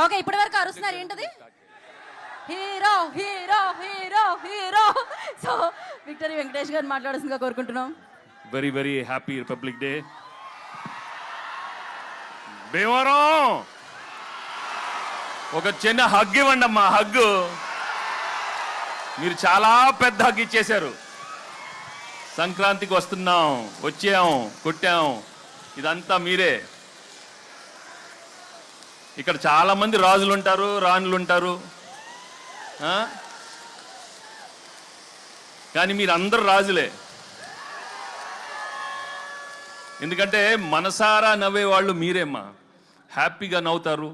Okay ఇప్పటి వరకు అరుస్తున్నారు. ఏంటది? Hero hero hero hero. So victory Venkatesh garu మాట్లాడాల్సిందిగా కోరుకుంటున్నాం. Very very happy republic day Bhimavaram! ఒక చిన్న హగ్ ఇవ్వండి అమ్మా హగ్. మీరు చాలా పెద్ద హగ్ ఇచ్చేశారు. సంక్రాంతికి వస్తున్నాం వచ్చాం కొట్టాం. ఇదంతా మీరే. ఇక్కడ చాలా మంది రాజులు ఉంటారు రాణులు ఉంటారు కానీ మీరు అందరు రాజులే. ఎందుకంటే మనసారా నవ్వే వాళ్ళు మీరేమ్మా. హ్యాపీగా నవ్వుతారు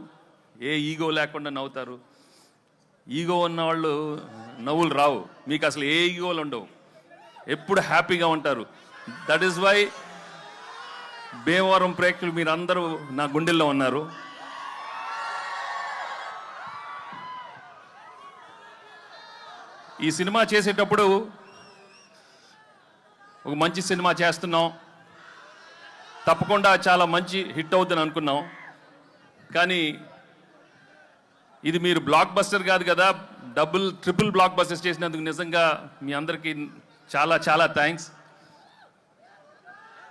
ఏ ఈగో లేకుండా నవ్వుతారు. ఈగో ఉన్న వాళ్ళు నవ్వులు రావు. మీకు అసలు ఏ ఈగోలు ఉండవు. ఎప్పుడు హ్యాపీగా ఉంటారు. దట్ ఈస్ వై భీమవరం ప్రేక్షకులు మీరు అందరూ నా గుండెల్లో ఉన్నారు. ఈ సినిమా చేసేటప్పుడు ఒక మంచి సినిమా చేస్తున్నాం. తప్పకుండా చాలా మంచి హిట్ అవుతుందని అనుకున్నాం. కానీ ఇది మీరు బ్లాక్ బస్టర్ కాదు కదా డబుల్ ట్రిపుల్ బ్లాక్ బస్టర్స్ చేసినందుకు నిజంగా మీ అందరికీ చాలా చాలా థ్యాంక్స్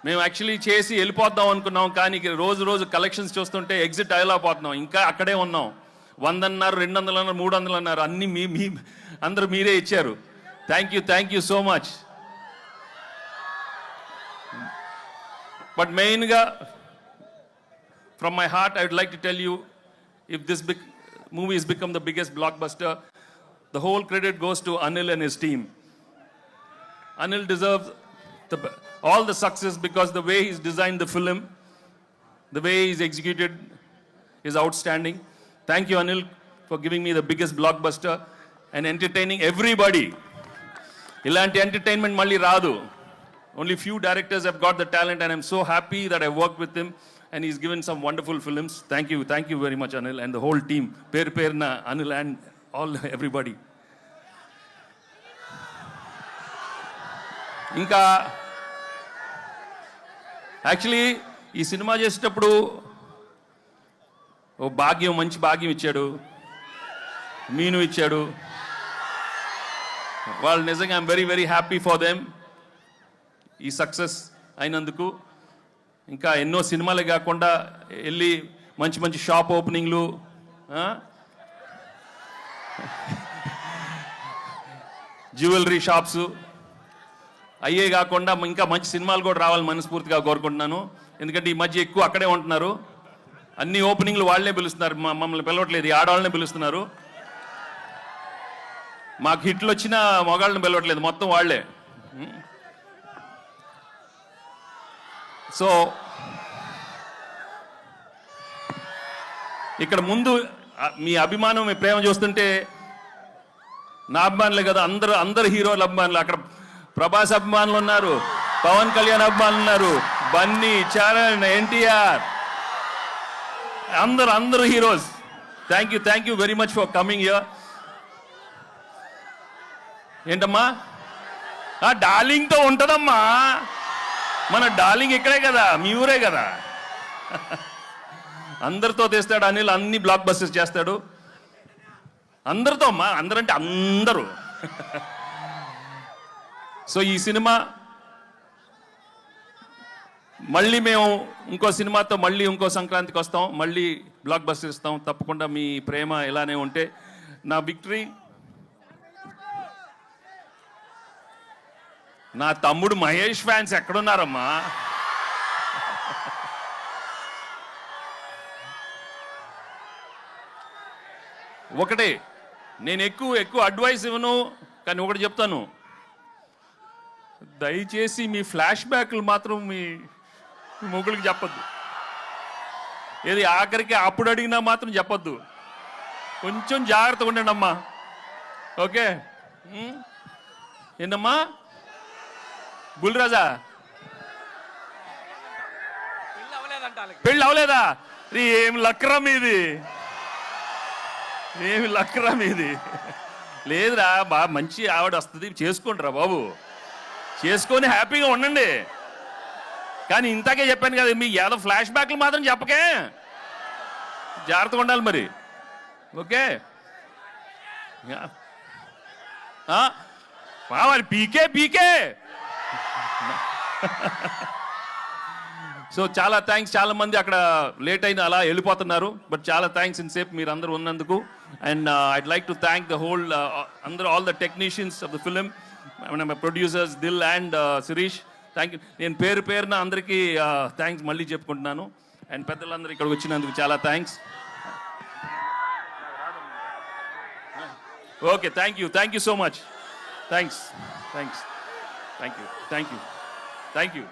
మేము యాక్చువల్లీ చేసి వెళ్ళిపోద్దాం అనుకున్నాం కానీ రోజు రోజు కలెక్షన్స్ చూస్తుంటే ఎగ్జిట్ అయ్యలేకపోతున్నాం ఇంకా అక్కడే ఉన్నాం. వంద అన్నారు రెండు వందలు అన్నారు మూడు వందలు అన్నారు అన్నీ మీ మీ అందరూ మీరే ఇచ్చారు thank you thank you so much but మెయిన్గా from my heart, I would like to tell you if this big movie has become the biggest blockbuster, the whole credit goes to Anil and his team. Anil deserves the, all the success because the way he's designed the film, the way he's executed is outstanding. Thank you, Anil, for giving me the biggest blockbuster and entertaining everybody. ఇలాంటి entertainment మళ్ళీ రాదు. Only few directors have got the talent and I'm so happy that I work with him and is given some wonderful films thank you thank you very much Anil and the whole team పేరు పేరున Anil and all everybody ఇంకా actually ఈ సినిమా చేసేటప్పుడు ఓ భాగ్యం మంచి భాగ్యం ఇచ్చాడు. మీను ఇచ్చాడు. వాళ్ళు నిజంగా I'm very very happy for them ఈ సక్సెస్ అయినందుకు. ఇంకా ఎన్నో సినిమాలే కాకుండా వెళ్ళి మంచి మంచి షాప్ ఓపెనింగ్లు జ్యువెలరీ షాప్స్ అయ్యే కాకుండా ఇంకా మంచి సినిమాలు కూడా రావాలని మనస్ఫూర్తిగా కోరుకుంటున్నాను. ఎందుకంటే ఈ మధ్య ఎక్కువ అక్కడే ఉంటున్నారు. అన్ని ఓపెనింగ్లు వాళ్ళే పిలుస్తున్నారు. మమ్మల్ని పిలవట్లేదు. ఈ ఆడవాళ్ళనే పిలుస్తున్నారు. మాకు హిట్లు వచ్చిన మగాళ్ళని పిలవట్లేదు. మొత్తం వాళ్ళే. సో ఇక్కడ ముందు మీ అభిమానం మీ ప్రేమ చూస్తుంటే నా అభిమానులే కదా. అందరూ అందరు హీరోల అభిమానులు. అక్కడ ప్రభాస్ అభిమానులు ఉన్నారు. పవన్ కళ్యాణ్ అభిమానులు ఉన్నారు. బన్నీ చరణ్ ఎన్టీఆర్. అందరు అందరు heroes. Thank you thank you very much for coming year ఏంటమ్మా? ఆ డార్లింగ్తో ఉంటుందమ్మా. మన డార్లింగ్ ఇక్కడే కదా మీ ఊరే కదా. అందరితో తెస్తాడు అనిల్ అన్ని బ్లాక్ బస్సెస్ చేస్తాడు. అందరితో అమ్మా అందరంటే అందరూ. సో ఈ సినిమా మళ్ళీ మేము ఇంకో సినిమాతో మళ్ళీ ఇంకో సంక్రాంతికి వస్తాం. మళ్ళీ బ్లాక్ బస్టర్ ఇస్తాం. తప్పకుండా మీ ప్రేమ ఇలానే ఉంటే నా విక్టరీ నా తమ్ముడు మహేష్ ఫ్యాన్స్ ఎక్కడున్నారమ్మా? ఒకటే నేను ఎక్కువ ఎక్కువ అడ్వైస్ ఇవ్వను కానీ ఒకటి చెప్తాను. దయచేసి మీ ఫ్లాష్ బ్యాక్లు మాత్రం మీ మీ మొగుడికి చెప్పొద్దు. ఏది ఆఖరికి అప్పుడు అడిగినా మాత్రం చెప్పొద్దు. కొంచెం జాగ్రత్తగా ఉండండి అమ్మా. ఓకే? ఏంటమ్మా? బుల్రాజా? పెళ్ళి అవలేదా రీ ఏం లక్రా మీది? ఏమి లక్రా మీది? లేదురా బా మంచి ఆవిడ వస్తుంది. చేసుకోండిరా బాబు. చేసుకొని హ్యాపీగా ఉండండి. కానీ ఇంతకే చెప్పాను కదా మీ ఏదో ఫ్లాష్ బ్యాక్లు మాత్రం చెప్పకే. జాగ్రత్తగా ఉండాలి మరి. ఓకే? మరి పీకే పీకే. సో చాలా థ్యాంక్స్ చాలా మంది అక్కడ లేట్ అయిన అలా వెళ్ళిపోతున్నారు. బట్ చాలా థ్యాంక్స్ ఇన్ సేపు మీరు అందరూ ఉన్నందుకు and I'd like to thank the whole అందరూ all the technicians of the film producers Dil and Shirish thank you నేను పేరు పేరున అందరికీ థ్యాంక్స్ మళ్ళీ చెప్పుకుంటున్నాను. అండ్ పెద్దలందరూ ఇక్కడికి వచ్చినందుకు చాలా thanks okay thank you thank you so much thanks thanks thank you thank you thank you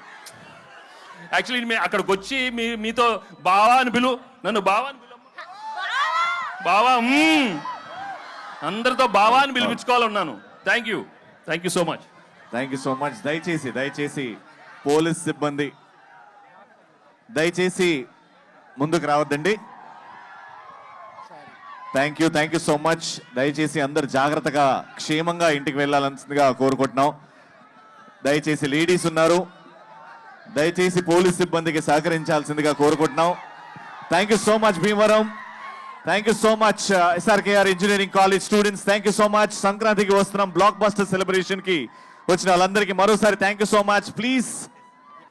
actually మీ అక్కడికి వచ్చి మీ మీతో బావా అని పిలు నన్ను బావా అని పిలు బావా అందరితో బావా అని పిలిపించుకోవాలన్నాను. Thank you thank you so much thank you so much దయచేసి దయచేసి పోలీస్ సిబ్బంది దయచేసి ముందుకు రావద్దండి. Thank you thank you so much దయచేసి అందరు జాగ్రత్తగా క్షేమంగా ఇంటికి వెళ్ళాలనిగా కోరుకుంటున్నాం. దయచేసి లేడీస్ ఉన్నారు. దయచేసి పోలీస్ సిబ్బందికి సహకరించాల్సిందిగా కోరుకుంటున్నాం. Thank you so much Bhimavaram. Thank you so much S R K R engineering college students thank you so much సంక్రాంతికి వస్తున్నాం బ్లాక్ బస్టర్ సెలబ్రేషన్కి వచ్చిన వాళ్ళందరికీ మరోసారి thank you so much please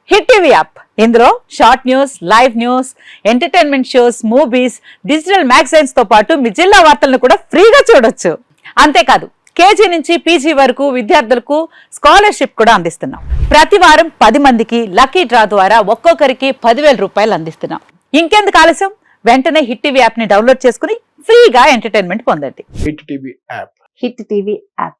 Hit TV app ఇందులో short news live news entertainment shows movies digital మ్యాగజైన్స్తో పాటు మీ జిల్లా వార్తలను కూడా ఫ్రీగా చూడొచ్చు. అంతేకాదు కేజీ నుంచి పీజీ వరకు విద్యార్థులకు స్కాలర్షిప్ కూడా అందిస్తున్నాం. ప్రతి వారం పది మందికి లక్కీ డ్రా ద్వారా ఒక్కొక్కరికి పదివేల రూపాయలు అందిస్తున్నాం. ఇంకెందుకు ఆలస్యం? వెంటనే హిట్ టీవీ యాప్ని డౌన్లోడ్ చేసుకుని ఫ్రీగా ఎంటర్టైన్మెంట్ పొందండి. Hit TV app Hit TV app